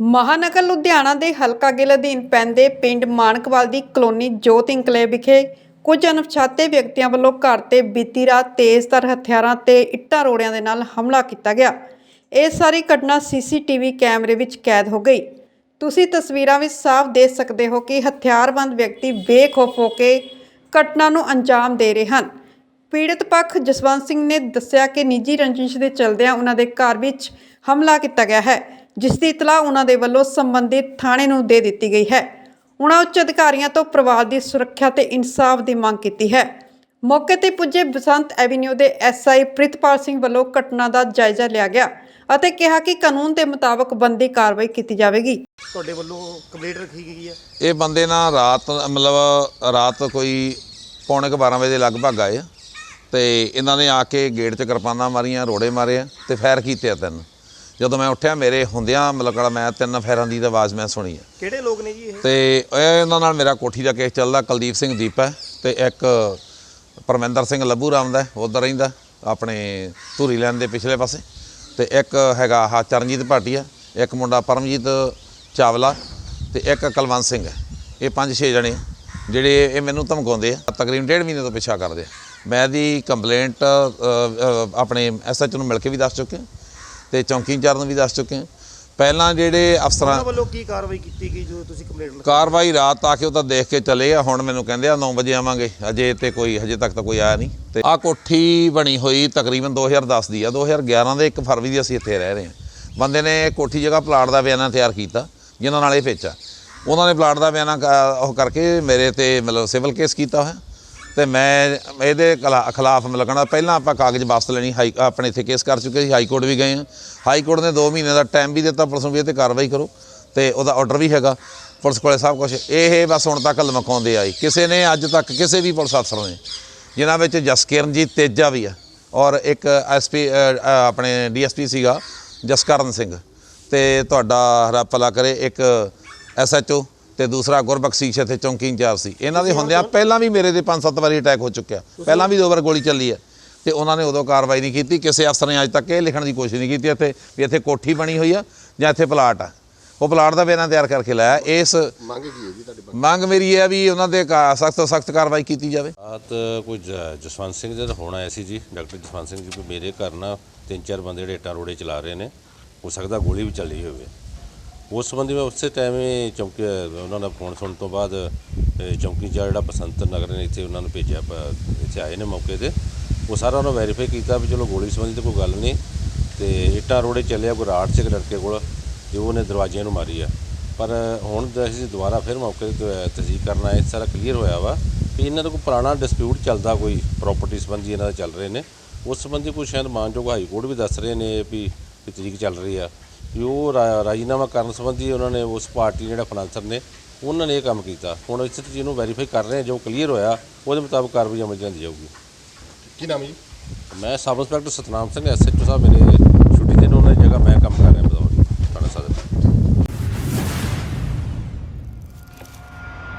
ਮਹਾਨਗਰ ਲੁਧਿਆਣਾ ਦੇ ਹਲਕਾ ਗਿੱਲ ਅਧੀਨ ਪੈਂਦੇ ਪਿੰਡ ਮਾਨਕਵਾਲ ਦੀ ਕਲੋਨੀ ਜੋਤ ਇੰਕਲੇਵ ਵਿਖੇ ਕੁਝ ਅਣਪਛਾਤੇ ਵਿਅਕਤੀਆਂ ਵੱਲੋਂ ਘਰ ਤੇ ਬੀਤੀ ਰਾਤ ਤੇਜ਼ਧਾਰ ਹਥਿਆਰਾਂ ਤੇ ਇੱਟਾਂ ਰੋੜਿਆਂ ਦੇ ਨਾਲ ਹਮਲਾ ਕੀਤਾ ਗਿਆ। ਇਹ ਸਾਰੀ ਘਟਨਾ ਸੀਸੀਟੀਵੀ ਕੈਮਰੇ ਵਿੱਚ ਕੈਦ ਹੋ ਗਈ। ਤੁਸੀਂ ਤਸਵੀਰਾਂ ਵਿੱਚ ਸਾਫ਼ ਦੇਖ ਸਕਦੇ ਹੋ ਕਿ ਹਥਿਆਰਬੰਦ ਵਿਅਕਤੀ ਬੇਖੌਫ ਹੋ ਕੇ ਘਟਨਾ ਨੂੰ ਅੰਜਾਮ ਦੇ ਰਹੇ ਹਨ। ਪੀੜਤ ਪੱਖ ਜਸਵੰਤ ਸਿੰਘ ਨੇ ਦੱਸਿਆ ਕਿ ਨਿੱਜੀ ਰੰਜਿਸ਼ ਦੇ ਚਲਦਿਆਂ ਉਹਨਾਂ ਦੇ ਘਰ ਵਿੱਚ ਹਮਲਾ ਕੀਤਾ ਗਿਆ ਹੈ। ਜਿਸ ਦੀ ਇਤਲਾਹ ਉਹਨਾਂ ਦੇ ਵੱਲੋਂ ਸੰਬੰਧਿਤ ਥਾਣੇ ਨੂੰ ਦੇ ਦਿੱਤੀ ਗਈ ਹੈ। ਉਹਨਾਂ ਉੱਚ ਅਧਿਕਾਰੀਆਂ ਤੋਂ ਪਰਿਵਾਰ ਦੀ ਸੁਰੱਖਿਆ ਤੇ ਇਨਸਾਫ ਦੀ ਮੰਗ ਕੀਤੀ ਹੈ। ਮੌਕੇ ਤੇ ਪੁੱਜੇ ਬਸੰਤ ਐਵੀਨਿਊ ਦੇ ਐਸਆਈ ਪ੍ਰਿਤਪਾਲ ਸਿੰਘ ਵੱਲੋਂ ਘਟਨਾ ਦਾ ਜਾਇਜ਼ਾ ਲਿਆ ਗਿਆ ਅਤੇ ਕਿਹਾ ਕਿ ਕਾਨੂੰਨ ਦੇ ਮੁਤਾਬਕ ਬੰਦੀ ਕਾਰਵਾਈ ਕੀਤੀ ਜਾਵੇਗੀ। ਤੁਹਾਡੇ ਵੱਲੋਂ ਕੰਪਲੀਟ ਰੱਖੀ ਗਈ ਹੈ? ਇਹ ਬੰਦੇ ਨਾ ਰਾਤ ਮਤਲਬ ਰਾਤ ਕੋਈ ਪੌਣੇ ਕੁ 12 ਵਜੇ ਦੇ ਲਗਭਗ ਆਏ ਆ ਤੇ ਇਹਨਾਂ ਨੇ ਆ ਕੇ ਗੇਟ 'ਚ ਕਿਰਪਾਨਾਂ ਮਾਰੀਆਂ ਰੋੜੇ ਮਾਰੇ ਆ ਤੇ ਫਾਇਰ ਕੀਤੇ ਆ ਤਿੰਨ। ਜਦੋਂ ਮੈਂ ਉੱਠਿਆ ਮੇਰੇ ਹੁੰਦਿਆਂ ਮਤਲਬ ਕਿਹੜਾ ਮੈਂ ਤਿੰਨ ਫਾਇਰਾਂ ਦੀ ਆਵਾਜ਼ ਮੈਂ ਸੁਣੀ ਆ। ਕਿਹੜੇ ਲੋਕ ਨੇ ਜੀ ਇਹ? ਤੇ ਇਹ ਇਹਨਾਂ ਨਾਲ ਮੇਰਾ ਕੋਠੀ ਦਾ ਕੇਸ ਚੱਲਦਾ ਕੁਲਦੀਪ ਸਿੰਘ ਦੀਪ ਹੈ ਤੇ ਇੱਕ ਪਰਮਿੰਦਰ ਸਿੰਘ ਲੱਭੂ ਰਾਮ ਦਾ ਉਧਰ ਰਹਿੰਦਾ ਆਪਣੇ ਧੂਰੀ ਲੈਣ ਦੇ ਪਿਛਲੇ ਪਾਸੇ। ਤੇ ਇੱਕ ਹੈਗਾ ਆਹ ਚਰਨਜੀਤ ਭਾਟੀਆ ਇੱਕ ਮੁੰਡਾ ਪਰਮਜੀਤ ਚਾਵਲਾ ਤੇ ਇੱਕ ਕੁਲਵੰਤ ਸਿੰਘ ਹੈ। ਇਹ ਪੰਜ ਛੇ ਜਣੇ ਆ, ਜਿਹੜੇ ਇਹ ਮੈਨੂੰ ਧਮਕਾਉਂਦੇ ਆ ਤਕਰੀਬਨ ਡੇਢ ਮਹੀਨੇ ਤੋਂ ਪਿੱਛਾ ਕਰਦੇ ਆ। ਮੈਂ ਇਹਦੀ ਕੰਪਲੇਂਟ ਆਪਣੇ ਐਸਐਚ ਨੂੰ ਮਿਲ ਕੇ ਵੀ ਦੱਸ ਚੁੱਕੇ ਹਾਂ ਤੇ ਚੌਂਕੀ ਇੰਚਾਰਜ ਨੂੰ ਵੀ ਦੱਸ ਚੁੱਕੇ ਹਾਂ। ਪਹਿਲਾਂ ਜਿਹੜੇ ਅਫਸਰਾਂ ਉਹਨਾਂ ਵੱਲੋਂ ਕੀ ਕਾਰਵਾਈ ਕੀਤੀ ਗਈ ਜੋ ਤੁਸੀਂ ਕੰਪਲੀਟ ਲਿਖੀ? ਕਾਰਵਾਈ ਰਾਤ ਆ ਕੇ ਉਹ ਤਾਂ ਦੇਖ ਕੇ ਚਲੇ ਆ। ਹੁਣ ਮੈਨੂੰ ਕਹਿੰਦੇ ਆ 9 ਵਜੇ ਆਵਾਂਗੇ। ਅਜੇ ਤੇ ਕੋਈ ਹਜੇ ਤੱਕ ਤਾਂ ਕੋਈ ਆਇਆ ਨਹੀਂ। ਤੇ ਆ ਕੋਠੀ ਬਣੀ ਹੋਈ ਤਕਰੀਬਨ 2010 ਦੀ ਆ। 2011 ਦੇ 1 ਫਰਵਰੀ ਦੀ ਅਸੀਂ ਇੱਥੇ ਰਹਿ ਰਹੇ ਹਾਂ। ਬੰਦੇ ਨੇ ਕੋਠੀ ਜਗ੍ਹਾ ਪਲਾਟ ਦਾ ਬਿਆਨਾ ਤਿਆਰ ਕੀਤਾ ਜਿਨ੍ਹਾਂ ਨਾਲ ਇਹ ਵੇਚਾ ਉਹਨਾਂ ਨੇ ਪਲਾਟ ਦਾ ਬਿਆਨਾ ਉਹ ਕਰਕੇ ਮੇਰੇ ਤੇ ਮਤਲਬ ਸਿਵਲ ਕੇਸ ਕੀਤਾ ਹੋਇਆ। ਤੇ ਮੈਂ ਇਹਦੇ ਖਿਲਾ- ਖਿਲਾਫ ਮਤਲਬ ਕਹਿਣਾ ਪਹਿਲਾਂ ਆਪਾਂ ਕਾਗਜ਼ ਵਾਪਸ ਲੈਣੀ, ਹਾਈ, ਆਪਣੇ ਇੱਥੇ ਕੇਸ ਕਰ ਚੁੱਕੇ ਸੀ, ਹਾਈ ਕੋਰਟ ਵੀ ਗਏ ਹਾਂ ਹਾਈ ਕੋਰਟ ਨੇ 2 ਮਹੀਨੇ ਦਾ ਟਾਈਮ ਵੀ ਦਿੱਤਾ, ਪੁਲਿਸ ਨੂੰ ਵੀ ਇਹ ਤੇ ਕਾਰਵਾਈ ਕਰੋ, ਤੇ ਉਹਦਾ ਆਰਡਰ ਵੀ ਹੈਗਾ। ਪੁਲਿਸ ਕੋਲੇ ਸਭ ਕੁਝ ਇਹ ਬਸ ਹੁਣ ਤੱਕ ਲਮਕਾਉਂਦੇ ਆਏ। ਕਿਸੇ ਨੇ ਅੱਜ ਤੱਕ ਕਿਸੇ ਵੀ ਪੁਲਿਸ ਅਫਸਰ ਨੇ, ਜਿਨ੍ਹਾਂ ਵਿੱਚ ਜਸਕਿਰਨਜੀਤ ਤੇਜਾ ਵੀ ਆ, ਔਰ ਇੱਕ ਐਸਪੀ ਆਪਣੇ ਡੀਐਸਪੀ ਸੀਗਾ, ਜਸਕਰਨ ਸਿੰਘ। ਤੇ ਤੁਹਾਡਾ ਰੱਬ ਭਲਾ ਕਰੇ, ਇੱਕ ਐਸਐਚਓ ਤੇ ਦੂਸਰਾ ਗੁਰਬਖਸ਼ੀਸ਼ ਇੱਥੇ ਚੌਂਕੀ ਇੰਚਾਰਜ ਸੀ। ਇਹਨਾਂ ਦੇ ਹੁੰਦਿਆਂ ਪਹਿਲਾਂ ਵੀ ਮੇਰੇ ਤੇ 5-7 ਵਾਰੀ ਅਟੈਕ ਹੋ ਚੁੱਕਿਆ। ਪਹਿਲਾਂ ਵੀ ਦੋ ਵਾਰ ਗੋਲੀ ਚੱਲੀ ਹੈ। ਤੇ ਉਹਨਾਂ ਨੇ ਉਦੋਂ ਕਾਰਵਾਈ ਨਹੀਂ ਕੀਤੀ। ਕਿਸੇ ਅਫਸਰ ਨੇ ਅੱਜ ਤੱਕ ਇਹ ਲਿਖਣ ਦੀ ਕੋਸ਼ਿਸ਼ ਨਹੀਂ ਕੀਤੀ ਇੱਥੇ ਵੀ ਇੱਥੇ ਕੋਠੀ ਬਣੀ ਹੋਈ ਆ ਜਾਂ ਇੱਥੇ ਪਲਾਟ ਆ। ਉਹ ਪਲਾਟ ਦਾ ਬਿਆਨਾ ਤਿਆਰ ਕਰਕੇ ਲਾਇਆ। ਇਸ ਮੰਗ ਕੀ ਹੈ ਜੀ ਤੁਹਾਡੀ ਮੰਗ? ਮੇਰੀ ਇਹ ਹੈ ਵੀ ਉਹਨਾਂ ਦੇ ਸਖਤ ਤੋਂ ਸਖਤ ਕਾਰਵਾਈ ਕੀਤੀ ਜਾਵੇ। ਰਾਤ ਕੋਈ ਜਸਵੰਤ ਸਿੰਘ ਦਾ ਹੋਣ ਆਇਆ ਸੀ ਜੀ। ਡਾਕਟਰ ਜਸਵੰਤ ਸਿੰਘ ਜੀ ਮੇਰੇ ਘਰ ਨਾ ਤਿੰਨ ਚਾਰ ਬੰਦੇ ਜਿਹੜੇ ਇੱਟਾਂ ਰੋੜੇ ਚਲਾ ਰਹੇ ਨੇ। ਹੋ ਸਕਦਾ ਗੋਲੀ ਵੀ ਚੱਲੀ ਹੋਵੇ। ਉਸ ਸੰਬੰਧੀ ਮੈਂ ਉਸੇ ਟਾਈਮ ਹੀ ਚੌਂਕੀ, ਉਹਨਾਂ ਦਾ ਫੋਨ ਸੁਣਨ ਤੋਂ ਬਾਅਦ ਇਹ ਚੌਂਕੀ ਚਾਰ ਜਿਹੜਾ ਬਸੰਤ ਨਗਰ ਨੇ ਇੱਥੇ ਉਹਨਾਂ ਨੂੰ ਭੇਜਿਆ ਇੱਥੇ ਆਏ ਨੇ ਮੌਕੇ ਤੇ। ਉਹ ਸਾਰਾ ਉਹਨਾਂ ਵੈਰੀਫਾਈ ਕੀਤਾ ਵੀ ਚਲੋ ਗੋਲੀ ਸੰਬੰਧੀ ਤਾਂ ਕੋਈ ਗੱਲ ਨਹੀਂ, ਤੇ ਇੱਟਾਂ ਰੋੜੇ ਚੱਲਿਆ ਕੋਈ ਰਾੜ ਸੀ ਲੜਕੇ ਕੋਲ, ਤੇ ਉਹਨੇ ਦਰਵਾਜ਼ਿਆਂ ਨੂੰ ਮਾਰੀ ਆ। ਪਰ ਹੁਣ ਅਸੀਂ ਦੁਬਾਰਾ ਫਿਰ ਮੌਕੇ ਤੇ ਤਸਦੀਕ ਕਰਨ ਆਏ, ਸਾਰਾ ਕਲੀਅਰ ਹੋਇਆ ਵਾ ਵੀ ਇਹਨਾਂ ਦਾ ਕੋਈ ਪੁਰਾਣਾ ਡਿਸਪਿਊਟ ਚੱਲਦਾ ਕੋਈ ਪ੍ਰਾਪਰਟੀ ਸੰਬੰਧੀ ਇਹਨਾਂ ਦਾ ਚੱਲ ਰਹੇ ਨੇ। ਉਸ ਸੰਬੰਧੀ ਕੋਈ ਸ਼ਾਇਦ ਮਾਨਯੋਗ ਹਾਈ ਕੋਰਟ ਵੀ ਦੱਸ ਰਹੇ ਨੇ ਵੀ ਵੀ ਤਰੀਕ ਚੱਲ ਰਹੀ ਆ। ਵੀ ਉਹ ਰਾਜੀਨਾਮਾ ਕਰਨ ਸੰਬੰਧੀ ਉਹਨਾਂ ਨੇ ਉਸ ਪਾਰਟੀ ਜਿਹੜਾ ਫਾਈਨਾਂਸਰ ਨੇ ਉਹਨਾਂ ਨੇ ਇਹ ਕੰਮ ਕੀਤਾ। ਹੁਣ ਇਸ ਚੀਜ਼ ਨੂੰ ਵੈਰੀਫਾਈ ਕਰ ਰਹੇ ਹਾਂ ਜੋ ਕਲੀਅਰ ਹੋਇਆ ਉਹਦੇ ਮੁਤਾਬਕ ਕਾਰਵਾਈ ਅਮਲ ਲਿਆਂਦੀ ਜਾਊਗੀ। ਕੀ ਨਾਮ ਹੈ ਜੀ? ਮੈਂ sub inspector Satnam Singh SHO ਸਾਹਿਬ ਮੇਰੇ